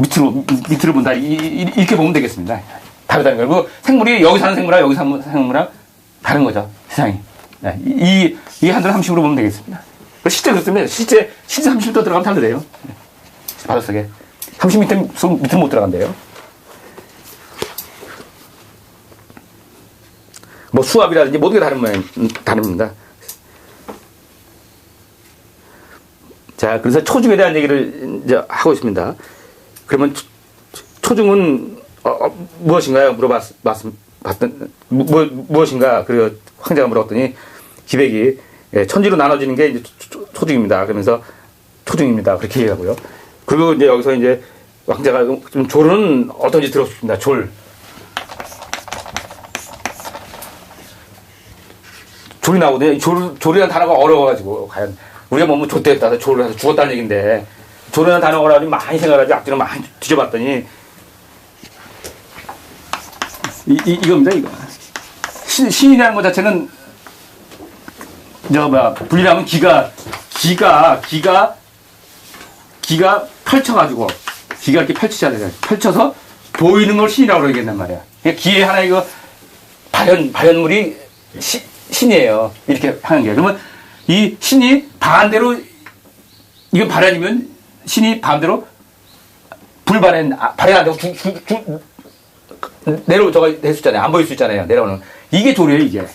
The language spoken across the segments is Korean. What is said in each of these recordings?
밑으로 밑으로 본다 이, 이, 이렇게 보면 되겠습니다. 다르다는 거고 생물이 여기 사는 생물이랑 여기 사는 생물이랑 다른 거죠 세상이. 네, 이, 이 한들 함식으로 보면 되겠습니다. 실제 그렇습니다. 실제 실제 30m 들어가면 다르대요. 네. 바로 속에 30m 속 밑으로 못 들어간대요. 뭐 수압이라든지 모든 게 다른 모양 음, 다릅니다. 자, 그래서 초중에 대한 얘기를 이제 하고 있습니다. 그러면 초, 초중은 어, 어, 무엇인가요? 물어봤, 봤던, 무, 무엇인가? 그리고 황제가 물어봤더니 기백이 예, 천지로 나눠지는 게 이제 초, 초, 중입니다 그러면서 초중입니다. 그렇게 얘기하고요. 그리고 이제 여기서 이제 황제가 좀 졸은 어떤지 들어보십니다. 졸. 졸이 나오거든요. 졸, 졸이라는 단어가 어려워가지고, 과연, 우리가 뭐, 뭐, 좆됐다, 졸을 해서 죽었다는 얘기인데, 졸이라는 단어가 가지고 많이 생각하지, 앞뒤로 많이 뒤져봤더니, 이, 이, 이겁니다, 이거. 신, 신이라는 것 자체는, 저, 뭐야, 분리하면 기가, 기가, 기가, 기가 펼쳐가지고, 기가 이렇게 펼치셔야 돼요. 펼쳐서 보이는 걸 신이라고 그러겠단 말이야. 그러니까 기의 하나의 그, 발현, 발현물이 시, 신이에요. 이렇게 하는 게. 그러면 이 신이 반대로, 이건 발현이면 신이 반대로 불발현, 아, 발현 안 되고 주, 주, 주, 내려, 저가 있잖아요. 안 보일 수 있잖아요. 내려오는. 이게 조리예요, 이게.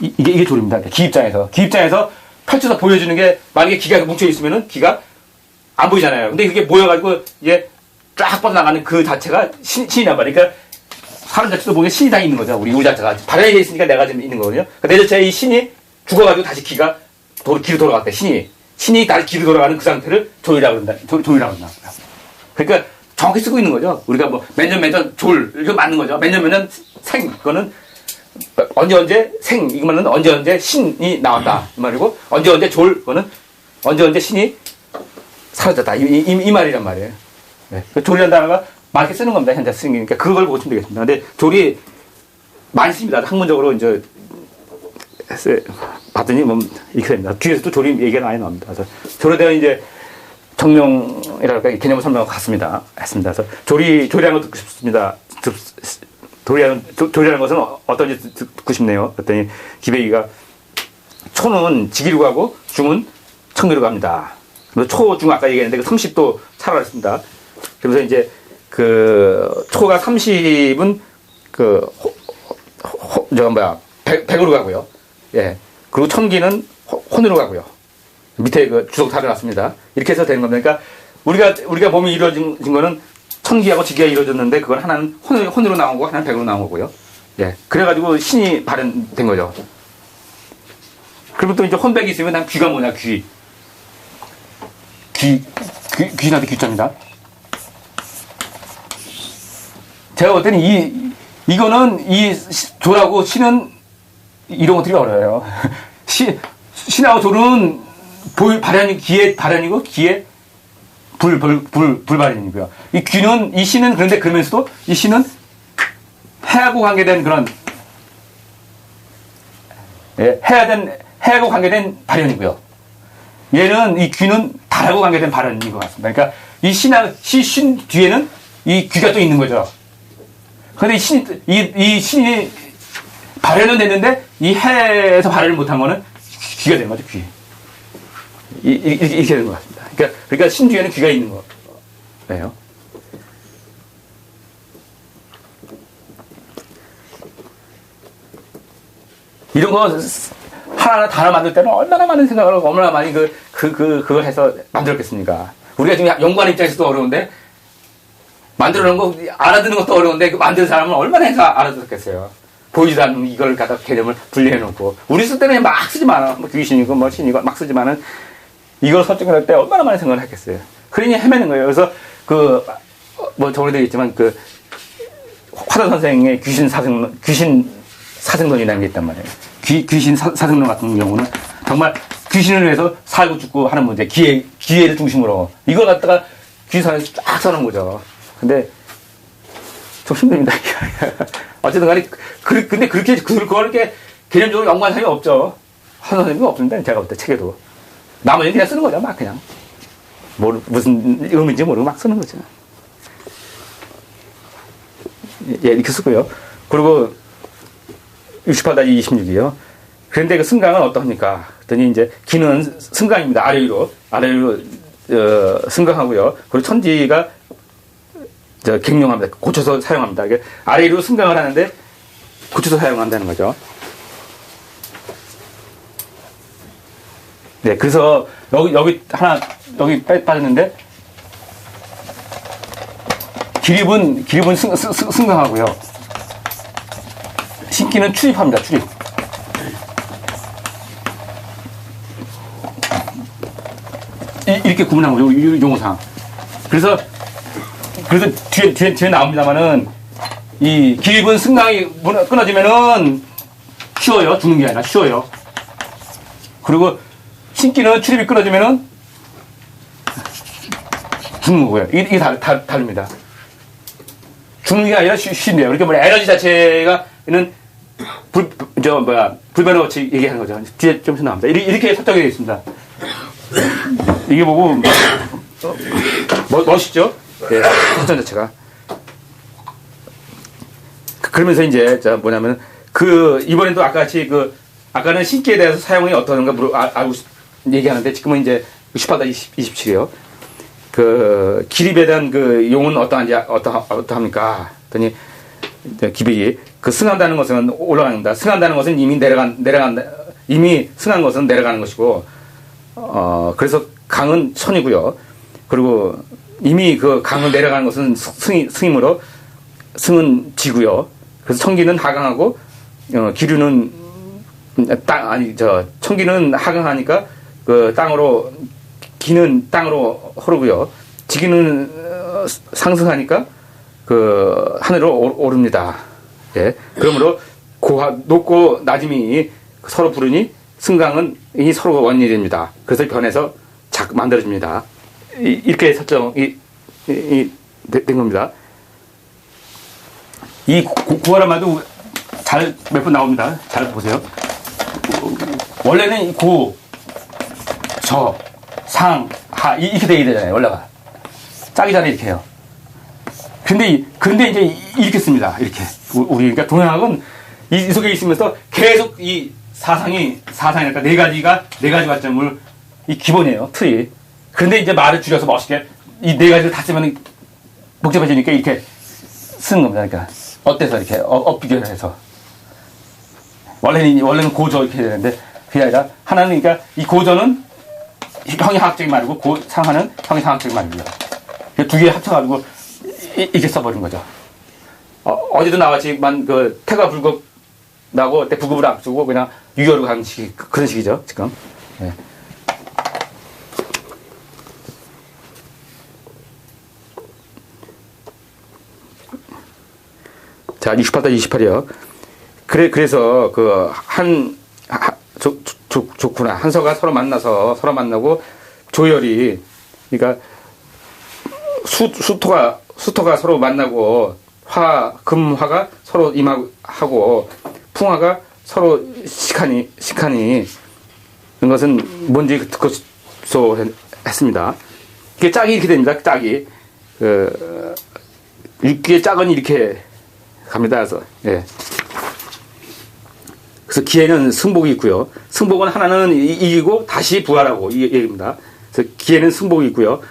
이, 이게, 이게 조리입니다. 기 입장에서. 기 입장에서 펼쳐서 보여주는 게 만약에 기가 뭉쳐 있으면은 기가 안 보이잖아요. 근데 그게 모여가지고 이게 쫙 뻗어나가는 그 자체가 신, 신이란 말이에요. 그러니까 사람 자체도 보면 신이 다 있는 거죠. 우리 우리 자체가 돼 있으니까 내가 지금 있는 거거든요. 그러니까 내 자체의 이 신이 죽어가지고 다시 기가 도, 기로 돌아갔대. 신이 신이 다시 기로 돌아가는 그 상태를 조이라고 그런다. 조, 조이라고 그런다. 그러니까 정확히 쓰고 있는 거죠. 우리가 뭐몇년몇년졸 이거 맞는 거죠. 몇년몇년생 그거는 언제 언제 생 이거는 언제 언제 신이 나왔다 이 말이고 언제 언제 졸 그거는 언제 언제 신이 사라졌다 이, 이, 이 말이란 말이에요. 네. 그 졸이라는 단어가 많게 쓰는 겁니다. 현재 쓰는 게. 그러니까 그걸 보시면 되겠습니다. 근데 졸이 많이 씁니다. 학문적으로 이제 봤더니 뭐 이렇게 됩니다. 뒤에서도 졸이 얘기가 많이 나옵니다. 그래서 졸에 대한 이제 정명이랄까 개념을 설명하고 갔습니다. 했습니다. 그래서 조리 조리하는 거 듣고 싶습니다. 듣, 조리하는 조 리하는 것은 어떤지 듣고 싶네요. 그랬더니 기백이가 초는 지기로 가고 중은 청기로 갑니다. 초, 중 아까 얘기했는데 그 30도 차라 했습니다. 그러면서 이제 그 초가 30은 그 호, 호, 저 뭐야 100, 100 으로 가고요. 예. 그리고 천기는 혼으로 가고요. 밑에 그 주석 달아놨습니다. 이렇게 해서 되는 겁니다. 그러니까 우리가 우리가 몸이 이루어진 거는 천기하고 지기가 이루어졌는데 그건 하나는 혼, 혼으로 나온 거고 하나는 백으로 나온 거고요. 예. 그래가지고 신이 발현된 거죠. 그리고 또 이제 혼백이 있으면 난 귀가 뭐냐 귀. 귀, 귀, 귀신한테 귀자입니다. 제가 볼 때는 이, 이거는 이 조하고 신은 이런 것들이 어려워요. 시, 신하고 조는 볼, 발현이, 기의 발현이고, 기의 불, 불, 불, 불발현이고요. 이 귀는, 이 신은 그런데 그러면서도 이 신은 해하고 관계된 그런, 예, 해야 된, 해하고 관계된 발현이고요. 얘는, 이 귀는 달하고 관계된 발현인 것 같습니다. 그러니까 이 신하, 시, 신 뒤에는 이 귀가 또 있는 거죠. 이 신, 이, 이 신이 발현은 됐는데 이 해에서 발현을 못한 거는 귀가 된 거죠, 귀. 이, 이, 이렇게 되는 것 같습니다. 그러니까, 그러니까 신 뒤에는 귀가 있는 거예요. 이런 거 하나하나 단어 만들 때는 얼마나 많은 생각을 하고 얼마나 많이 그, 그, 그, 그걸 해서 만들었겠습니까? 우리가 지금 연구하는 입장에서도 어려운데 만들어 놓은 거 알아듣는 것도 어려운데 그 만든 사람은 얼마나 해서 알아듣겠어요. 보이지도 않는 이걸 갖다 개념을 분리해 놓고 우리 쓸 때는 막 쓰지만 뭐 귀신이고 뭐 신이고 막 쓰지만은 이걸 설정할 때 얼마나 많은 생각을 했겠어요. 그러니 헤매는 거예요. 그래서 그뭐 저번에도 얘기했지만 그 화단 선생의 귀신 사생론 귀신 사생론이라는 게 있단 말이에요. 귀, 귀신 사, 사생론 같은 경우는 정말 귀신을 위해서 살고 죽고 하는 문제, 기회, 기회를 중심으로 이걸 갖다가 귀신상에서 쫙 써놓은 거죠. 근데 좀 힘듭니다. 어쨌든 간에 그, 근데 그렇게 그걸 이렇게 개념적으로 연구한 사람이 없죠. 한 선생님이 없습니다. 제가 볼 때 책에도 나머지는 그냥 쓰는 거죠. 막 그냥 모르, 무슨 의미인지 모르고 막 쓰는 거죠. 예, 이렇게 쓰고요. 그리고 68다시 26이요. 그런데 그 승강은 어떠합니까? 그랬더니 이제 기는 승강입니다. 아래 위로. 아래 위로, 어, 승강하고요. 그리고 천지가 저 갱용합니다. 고쳐서 사용합니다. 이게 아래 위로 승강을 하는데 고쳐서 사용한다는 거죠. 네, 그래서 여기, 여기 하나, 여기 빠- 빠졌는데 기립은, 기립은 승, 승, 승- 승강하고요. 신기는 출입합니다. 출입. 이, 이렇게 구분한 거죠. 요- 용어상. 그래서 그래서 뒤에 뒤에 뒤에 나옵니다만은 이 기립은 승강이 끊어지면은 쉬워요. 죽는 게 아니라 쉬워요. 그리고 신기는 출입이 끊어지면은 죽는 거고요. 이게, 이게 다, 다, 다릅니다. 죽는 게 아니라 쉬, 쉰대요. 그러니까 뭐 에너지 자체가는 불, 저, 뭐야, 법칙 얘기하는 거죠. 뒤에 좀 나옵니다. 이렇게, 이렇게 설정이 되어 있습니다. 이게 보고, 어, 멋, 멋있죠? 예, 설정 자체가. 그- 그러면서 이제, 자, 뭐냐면, 그, 이번에도 아까 같이 그, 아까는 신기에 대해서 사용이 어떠한가 물어, 아, 알고, 싶- 얘기하는데, 지금은 이제 18다 20, 27이요. 그, 기립에 대한 그 용은 어떠한지, 어떠, 어떠합니까? 이제 기백이 그 승한다는 것은 올라간다. 승한다는 것은 이미 내려간 내려간다. 이미 승한 것은 내려가는 것이고 어 그래서 강은 천이고요. 그리고 이미 그 강을 내려가는 것은 승 승이므로 승은 지고요. 그래서 청기는 하강하고 어, 기류는 땅 아니 저 청기는 하강하니까 그 땅으로 기는 땅으로 흐르고요. 지기는 어, 상승하니까 그 하늘로 오- 오릅니다. 예. 그러므로 고하 높고 낮음이 서로 부르니 승강은 이 서로가 원인이 됩니다. 그래서 변해서 작 만들어집니다. 이, 이렇게 설정이 된 겁니다. 이 구- 구하라마도 잘 몇 번 나옵니다. 잘 보세요. 원래는 이 고, 저, 상, 하 이- 이렇게 되어야 되잖아요. 올라가. 짜기 전에 이렇게 해요. 근데, 이- 근데 이제 이- 이렇게 씁니다. 이렇게. 우- 우리, 그러니까 동양학은 이, 이 속에 있으면서 계속 이 사상이, 사상이니까 네 가지가, 네 가지 관점을, 이 기본이에요. 틀이. 근데 이제 말을 줄여서 멋있게 이 네 가지를 다 쓰면 복잡해지니까 이렇게 쓰는 겁니다. 그러니까. 어때서 이렇게 업, 업비교를 해서. 원래는, 원래는 고저 이렇게 되는데, 그게 아니라 하나는 그러니까 이 고저는 형이상학적인 말이고, 고, 상하는 형이상학적인 말이고요. 두개 합쳐가지고 이, 렇게 써버린 거죠. 어, 디도 나왔지만 그 태가 불급 나고 때 부급을 앞두고 그냥 유효로 가는 식 그런 식이죠 지금. 예. 자, 28다 28이요. 그래, 그래서 그 한, 좋, 좋, 좋구나. 한서가 서로 만나서 서로 만나고 조열이, 그러니까 수, 수토가, 수토가 서로 만나고 화, 금화가 서로 임하고 풍화가 서로 시칸이 이런 것은 뭔지 듣고서 했습니다. 이게 짝이 이렇게 됩니다. 짝이. 그, 육기의 짝은 이렇게 갑니다. 그래서, 예. 그래서 기에는 승복이 있고요. 승복은 하나는 이- 이기고 다시 부활하고 이 얘기입니다. 그래서 기에는 승복이 있고요.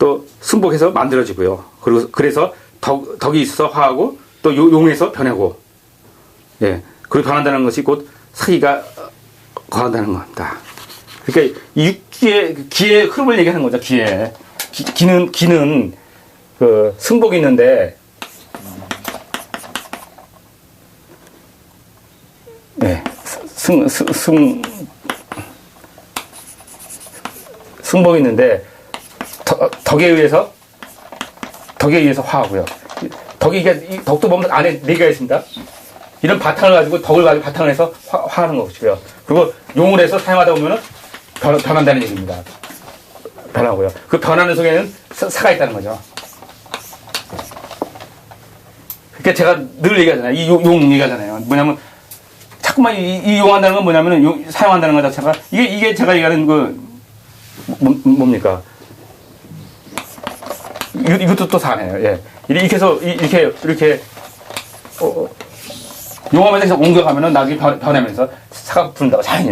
또 승복해서 만들어지고요. 그리고 그래서 덕, 덕이 있어서 화하고 또 요- 용에서 변하고 예. 그리고 변한다는 것이 곧 사기가 거한다는 겁니다. 그러니까 이 육기의 기의 흐름을 얘기하는 거죠. 기의 기, 기는 기는 그 승복이 있는데 네. 승, 승, 승, 승복이 있는데, 덕, 덕에 의해서, 덕에 의해서 화하고요. 덕이, 이 덕도 보면 안에 네 개가 있습니다. 이런 바탕을 가지고, 덕을 가지고 바탕을 해서 화, 화하는 것이고요. 그리고 용을 해서 사용하다 보면은 변, 변한다는 얘기입니다. 변하고요. 그 변하는 속에는 사, 사가 있다는 거죠. 그러니까 제가 늘 얘기하잖아요. 이 용, 용 얘기하잖아요. 뭐냐면, 자꾸만 이, 이 용한다는 건 뭐냐면은 용- 사용한다는 것 자체가 이게 이게 제가 얘기하는 그 뭐, 뭡니까? 이- 이것도 또 사네요. 예. 이렇게 해서 이- 이렇게 이렇게 어, 어, 용암에서 계속 옮겨가면은 나중에 변, 변하면서 사각 분다가 자연이요.